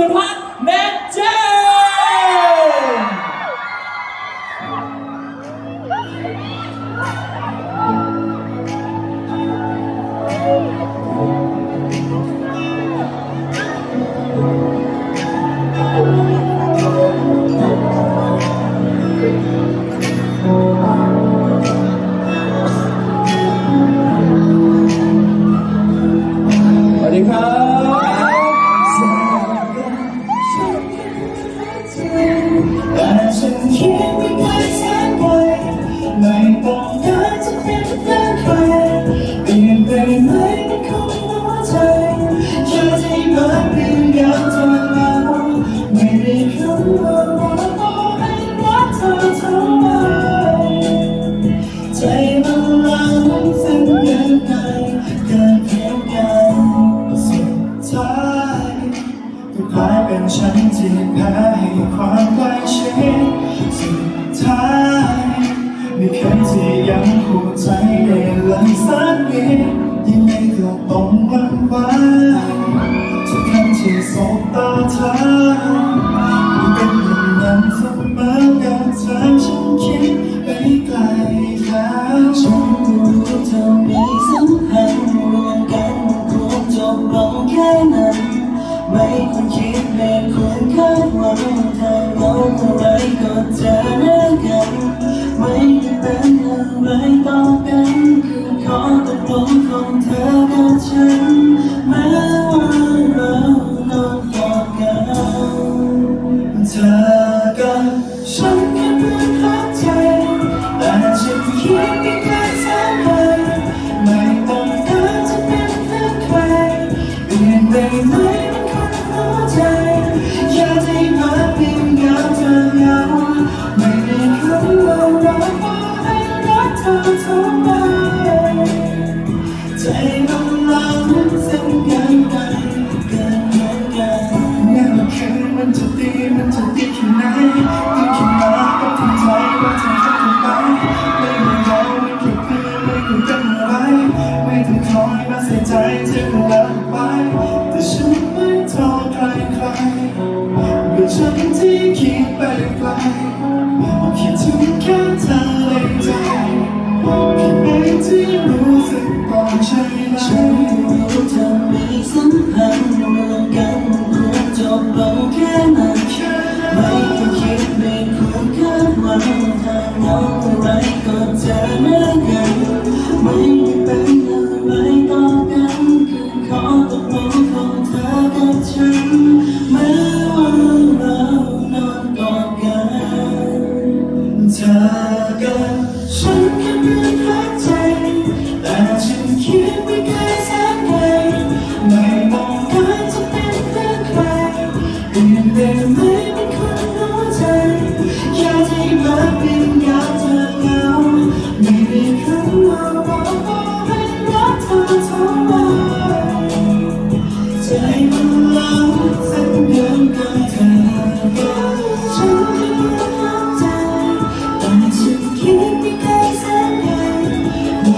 สุพัน์แมนเจ กลายเป็นฉันที่แพ้ให้ความใกล้ชิดสุดท้ายมีเคยที่ยังหัวใจได้เลยสักนิดยังไงก็ต้องวันไหวทุกครั้งที่สบตาเธอ กับฉันแม้ว่าเรานอนกอดกันเธอกับฉันแค่เพื่อนรัใจแต่ฉันคิดไม่เคยเท่าไรไม่ต้องการจะเป็นเธอใครเปลี่ยไปไหม ใที่รักไป แต่ฉันไม่ท้อใครใครเป็นฉันที่คิดไปไกลคิดถึงแค่เธอในใจคิดไปที่รู้สึกตอนใช่ไหมฉันรู้จะมีสัมพันธ์เหมกันควรจบลงแค่ไหนไม่ต้องคิดไม่ควรคาหวังถ้าน้องไม่ก็เจอ เธอกันฉันแค่เพียงพักใจแต่ฉันคิดไม่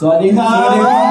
สวัสดีครับ